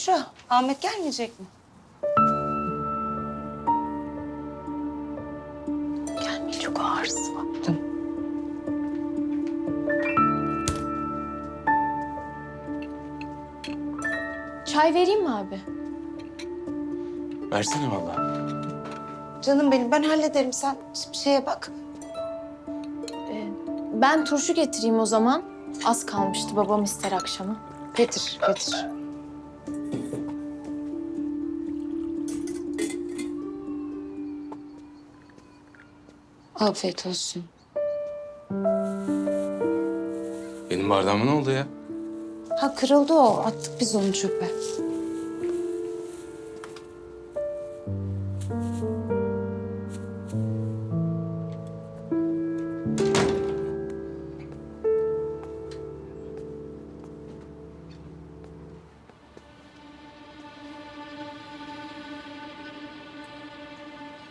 Büşra, Ahmet gelmeyecek mi? Gelmeyi çok ağrısı var. Çay vereyim mi abi? Versene vallahi. Canım benim ben hallederim sen bir şeye bak. Ben turşu getireyim o zaman. Az kalmıştı babam ister akşama. Getir, getir. Afiyet olsun. Benim bardağıma ne oldu ya? Ha kırıldı o. Attık biz onu çöpe.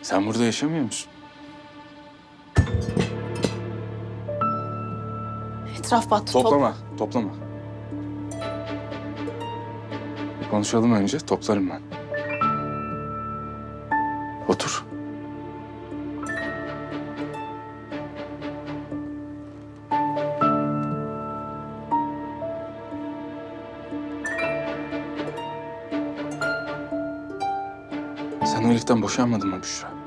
Sen burada yaşamıyor musun? Etraf battı. top- Toplama, toplama. Bir konuşalım önce, toplarım ben. Otur. Sen Elif'ten boşanmadın mı Büşra?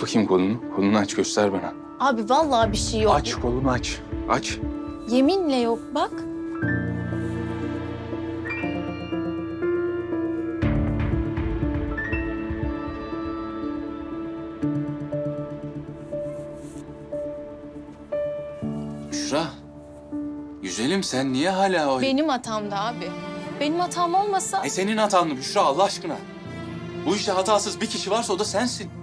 Aç bakayım kolunu. Kolunu aç göster bana. Abi vallahi bir şey yok. Aç kolunu aç. Aç. Yeminle yok bak. Büşra. Güzelim sen niye hala o... Benim hatamdı abi. Benim hatam olmasa... E senin hatan mı Büşra Allah aşkına? Bu işte hatasız bir kişi varsa o da sensin.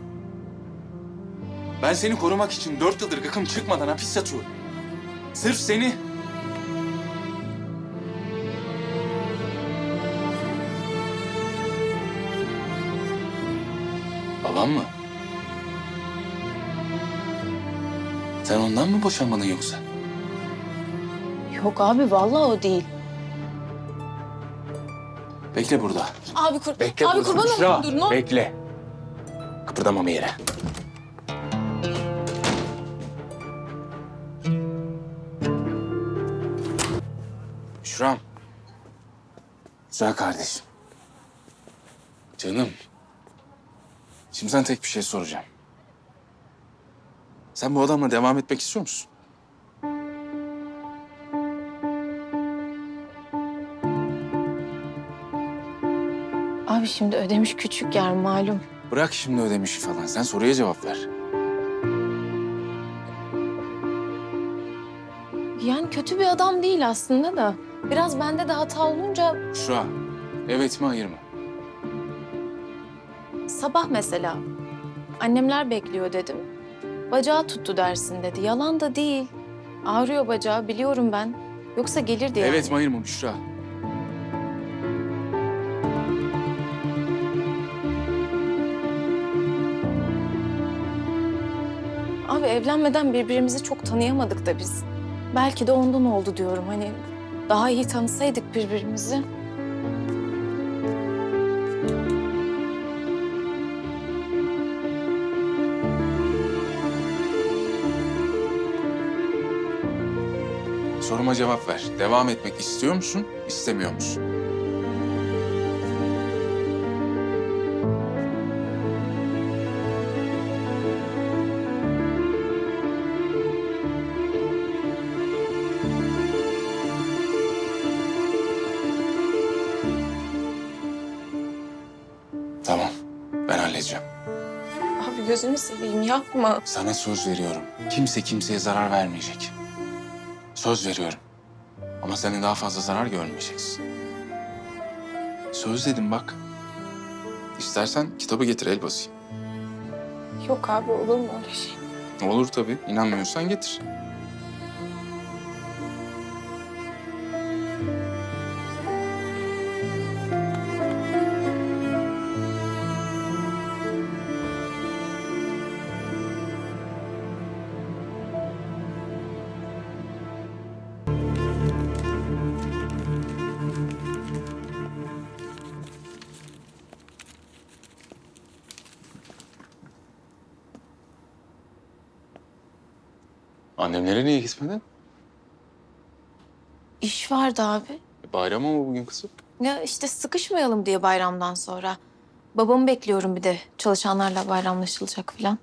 Ben seni korumak için dört yıldır gıkım çıkmadan hapis yatıyorum. Sırf seni. Babam mı? Sen ondan mı boşanmadın yoksa? Yok abi vallahi o değil. Bekle burada. Abi kur... Bekle abi kurban olayım dur ne. Bekle. Kıpırdama bir yere. Büşra'm. Güzel kardeşim. Canım. Şimdi sana tek bir şey soracağım. Sen bu adamla devam etmek istiyor musun? Abi şimdi ödemiş küçük yer malum. Bırak şimdi ödemişi falan. Sen soruya cevap ver. Yani kötü bir adam değil aslında da. Biraz bende de hata olunca Büşra, evet mi hayır mı? sabah mesela annemler bekliyor dedim. Bacağı tuttu dersin dedi. Yalan da değil. Ağrıyor bacağı biliyorum ben. Yoksa gelirdi yani. Evet mi hayır mı Büşra? Abi evlenmeden birbirimizi çok tanıyamadık da biz. Belki de ondan oldu diyorum. Hani daha iyi tanısaydık birbirimizi. Soruma cevap ver. Devam etmek istiyor musun, istemiyor musun? Gözünü seveyim yapma. Sana söz veriyorum. Kimse kimseye zarar vermeyecek. Söz veriyorum. Ama senin daha fazla zarar görmeyeceksin. Söz dedim bak. İstersen kitabı getir el basayım. Yok abi olur mu öyle şey? Olur tabii. İnanmıyorsan getir. Annemlere niye gitmedin? İş vardı abi. E, Bayram ama bugün kızım. Ya işte sıkışmayalım diye bayramdan sonra. Babamı bekliyorum bir de. Çalışanlarla bayramlaşılacak falan.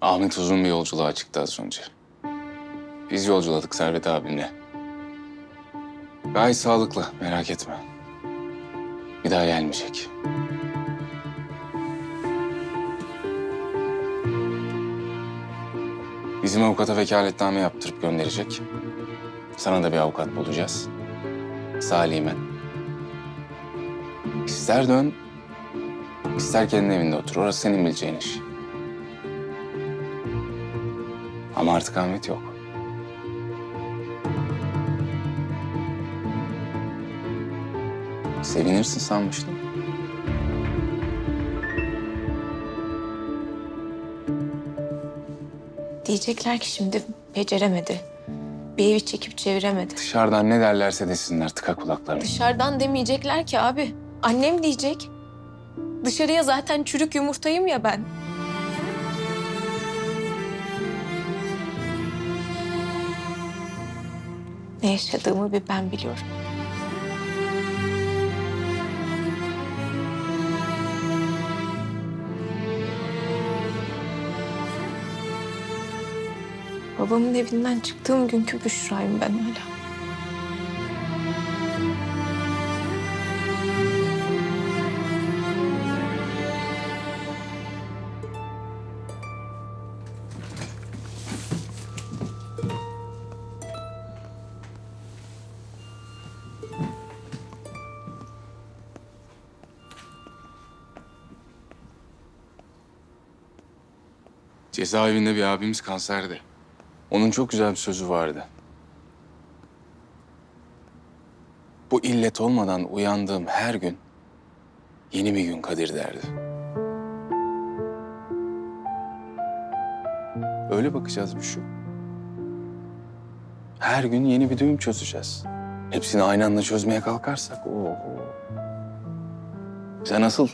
Ahmet uzun bir yolculuğa çıktı az önce. Biz yolculadık Servet abimle. Gayet sağlıklı, merak etme. Bir daha gelmeyecek. Bizim avukata vekaletname yaptırıp gönderecek. Sana da bir avukat bulacağız. Salime. İster dön, ister kendi evinde otur. Orası senin bileceğin iş. Ama artık Ahmet yok. Sevinirsin sanmıştım. Diyecekler ki şimdi beceremedi. Bir evi çekip çeviremedi. Dışarıdan ne derlerse desinler tıka kulaklarını. Dışarıdan demeyecekler ki abi. Annem diyecek. Dışarıya zaten çürük yumurtayım ya ben. Ne yaşadığımı bir ben biliyorum. Babamın evinden çıktığım günkü Büşra'yım ben hala. Cezaevinde bir abimiz kanserdi. Onun çok güzel bir sözü vardı. Bu illet olmadan uyandığım her gün yeni bir gün Kadir derdi. Öyle bakacağız bir şu. Her gün yeni bir düğüm çözeceğiz. Hepsini aynı anda çözmeye kalkarsak oho. Sen nasıl?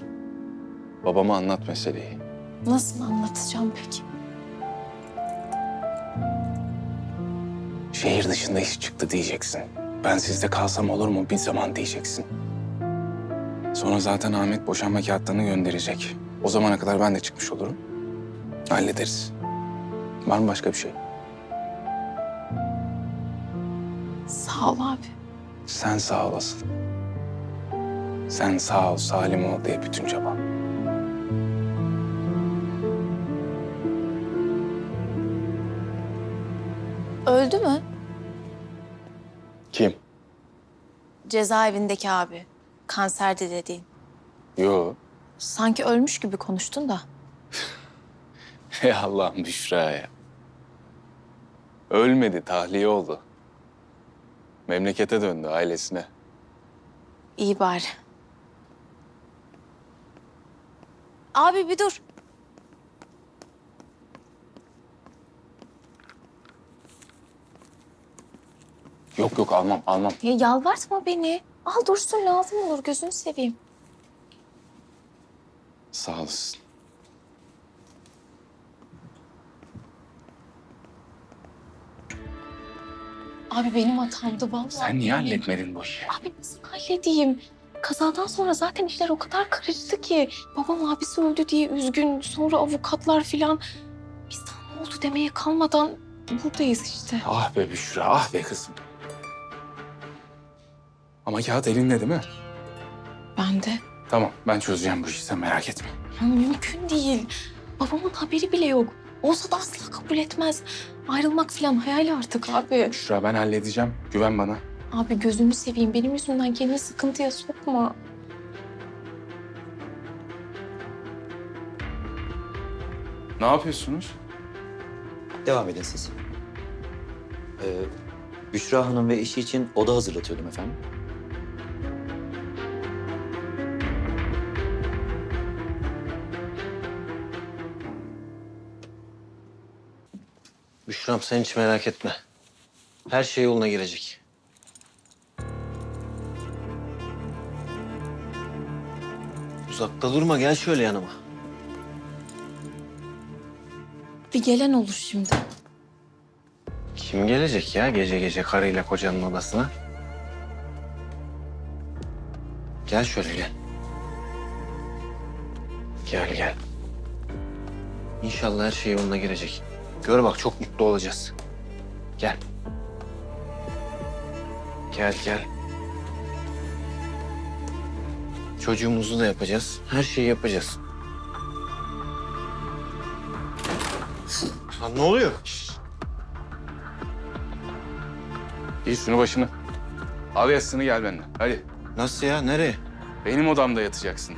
Babama anlat meseleyi. Nasıl anlatacağım peki? Şehir dışında iş çıktı diyeceksin. Ben sizde kalsam olur mu bir zaman diyeceksin. Sonra zaten Ahmet boşanma kağıtlarını gönderecek. O zamana kadar ben de çıkmış olurum. Hallederiz. Var mı başka bir şey? Sağ ol abi. Sen sağ olasın. Sen sağ ol, salim ol diye bütün çabam. Öldü mü? Cezaevindeki abi. Kanserdi dediğin. Yo. Sanki ölmüş gibi konuştun da. Ey Allah'ım Büşra ya. Ölmedi, tahliye oldu. Memlekete döndü ailesine. İyi bari. Abi bir dur. Yok yok almam, almam. Ya yalvartma beni. Al dursun lazım olur gözünü seveyim. Sağ olasın. Abi benim hatamdı vallahi. Sen niye halletmedin bu işi? Abi nasıl halledeyim? Kazadan sonra zaten işler o kadar karıştı ki. Babam abisi öldü diye üzgün. Sonra avukatlar filan. Biz daha ne oldu demeye kalmadan buradayız işte. Ah be Büşra, ah be kızım. Ama kağıt elinde değil mi? Ben de. Tamam, ben çözeceğim bu işi, sen merak etme. Ya mümkün değil. Babamın haberi bile yok. Olsa da asla kabul etmez. Ayrılmak falan hayal artık abi. Büşra ben halledeceğim, güven bana. Abi gözünü seveyim. Benim yüzümden kendini sıkıntıya sokma. Ne yapıyorsunuz? Devam edin siz. Ee, Büşra Hanım ve eşi için oda hazırlatıyordum efendim. Büşra'm sen hiç merak etme. Her şey yoluna girecek. Uzakta durma gel şöyle yanıma. Bir gelen olur şimdi. Kim gelecek ya gece gece karıyla kocanın odasına? Gel şöyle gel. Gel gel. İnşallah her şey yoluna girecek. Gör bak çok mutlu olacağız. Gel. Gel gel. Çocuğumuzu da yapacağız. Her şeyi yapacağız. Lan ne oluyor? İyi şunu başını. Al yastığını gel benimle. Hadi. Nasıl ya? Nereye? Benim odamda yatacaksın.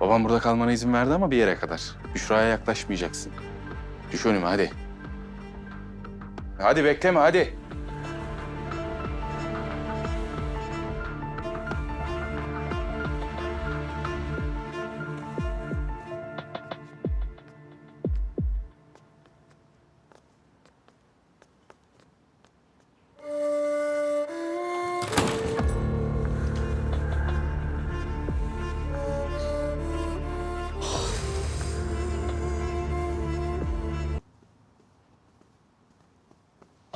Babam burada kalmana izin verdi ama bir yere kadar. Büşra'ya yaklaşmayacaksın. Düş önüme hadi. Hadi bekleme hadi.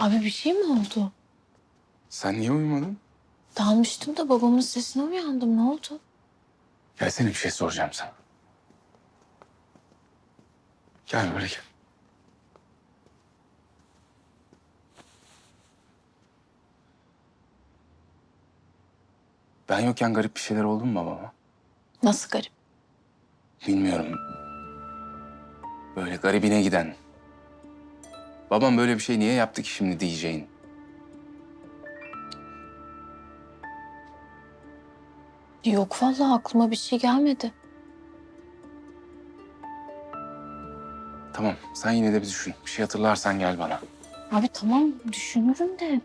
Abi bir şey mi oldu? Sen niye uyumadın? Dalmıştım da babamın sesine uyandım. Ne oldu? Gelsene bir şey soracağım sana. Gel böyle gel. Ben yokken garip bir şeyler oldu mu babama? Nasıl garip? Bilmiyorum. Böyle garibine giden. Babam böyle bir şey niye yaptı ki şimdi diyeceğin. Yok vallahi aklıma bir şey gelmedi. Tamam sen yine de bir düşün. Bir şey hatırlarsan gel bana. Abi tamam düşünürüm de.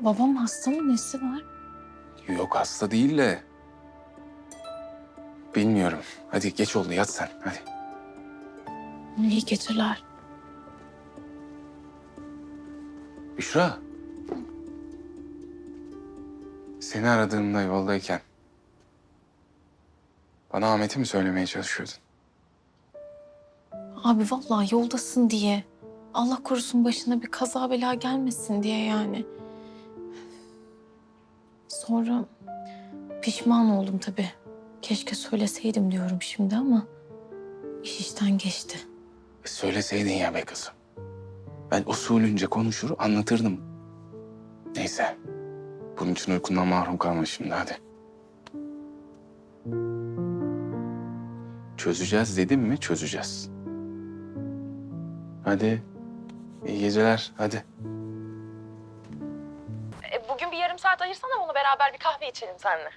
Babam hasta mı? Nesi var? Yok hasta değil de. Bilmiyorum. Hadi geç oldu yat sen hadi. İyi geceler. Büşra. Seni aradığımda yoldayken bana Ahmet'i mi söylemeye çalışıyordun? Abi vallahi yoldasın diye. Allah korusun başına bir kaza bela gelmesin diye yani. Sonra pişman oldum tabii. Keşke söyleseydim diyorum şimdi ama iş işten geçti. E, söyleseydin ya be kızım. Ben usulünce konuşur anlatırdım. Neyse. Bunun için uykundan mahrum kalma şimdi hadi. Çözeceğiz dedim mi çözeceğiz. Hadi. İyi geceler hadi. E, bugün bir yarım saat ayırsana bunu beraber bir kahve içelim seninle.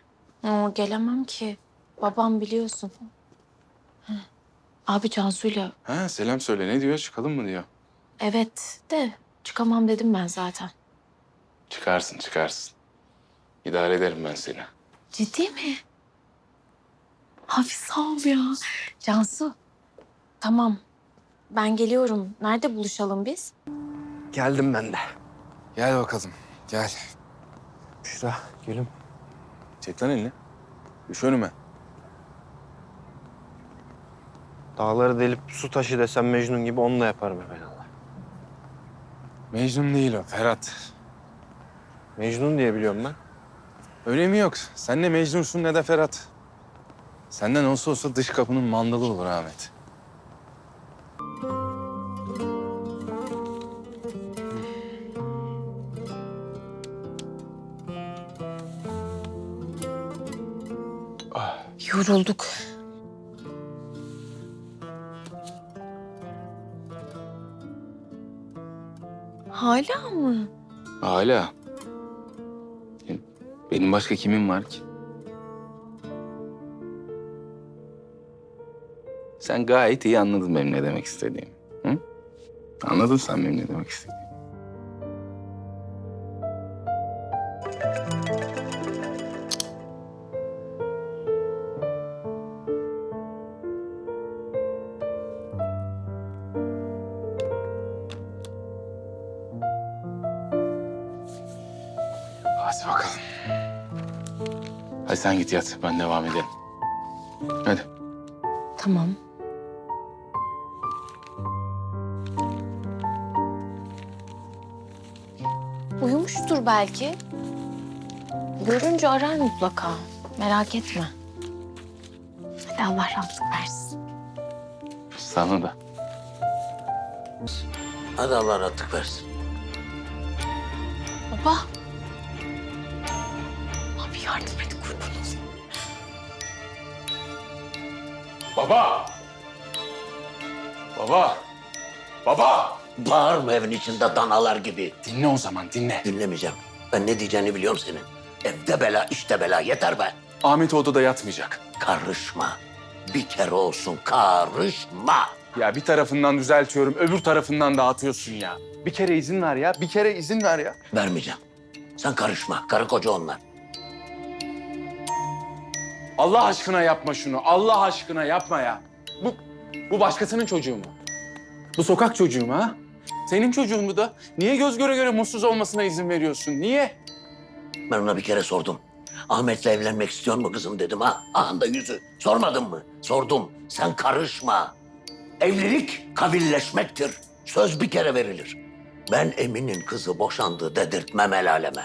Oo, gelemem ki. Babam biliyorsun. Abi Cansu'yla Ha selam söyle ne diyor çıkalım mı diyor. Evet de çıkamam dedim ben zaten. Çıkarsın çıkarsın. İdare ederim ben seni. Ciddi mi? Abi sağ ol ya. Cansu. Tamam. Ben geliyorum. Nerede buluşalım biz? Geldim ben de. Gel bakalım gel. Büşra, gülüm. Çek lan elini. Düş önüme. Dağları delip su taşı desem Mecnun gibi onu da yaparım Allah. Mecnun değil o Ferhat. Mecnun diye biliyorum ben. Önemi yok. Sen ne Mecnun'sun ne de Ferhat. Senden olsa olsa dış kapının mandalı olur Ahmet. Yorulduk. Hala mı? Hala. Benim başka kimim var ki? Sen gayet iyi anladın benim ne demek istediğimi. Hı? Anladın sen benim ne demek istediğimi. Hadi bakalım. Hadi sen git yat. Ben devam ederim. Hadi. Tamam. Uyumuştur belki. Görünce arar mutlaka. Merak etme. Hadi Allah rahatlık versin. Sana da. Hadi Allah rahatlık versin. Baba. Yardım et kurban olayım. Baba! Baba! Baba! Bağırma evin içinde danalar gibi. Dinle o zaman dinle. Dinlemeyeceğim. Ben ne diyeceğini biliyorum senin. Evde bela, işte bela. Yeter be. Ahmet odada yatmayacak. Karışma. Bir kere olsun karışma. Ya bir tarafından düzeltiyorum, öbür tarafından dağıtıyorsun ya. Bir kere izin ver ya, bir kere izin ver ya. Vermeyeceğim. Sen karışma. Karı koca onlar. Allah aşkına yapma şunu, Allah aşkına yapma ya. Bu, bu başkasının çocuğu mu? Bu sokak çocuğu mu ha? Senin çocuğun mu da? Niye göz göre göre mutsuz olmasına izin veriyorsun? Niye? Ben ona bir kere sordum. Ahmet'le evlenmek istiyor mu kızım dedim ha. Ahanda yüzü. Sormadın mı? Sordum. Sen karışma. Evlilik kavilleşmektir. Söz bir kere verilir. Ben Emin'in kızı boşandı dedirtmem el aleme.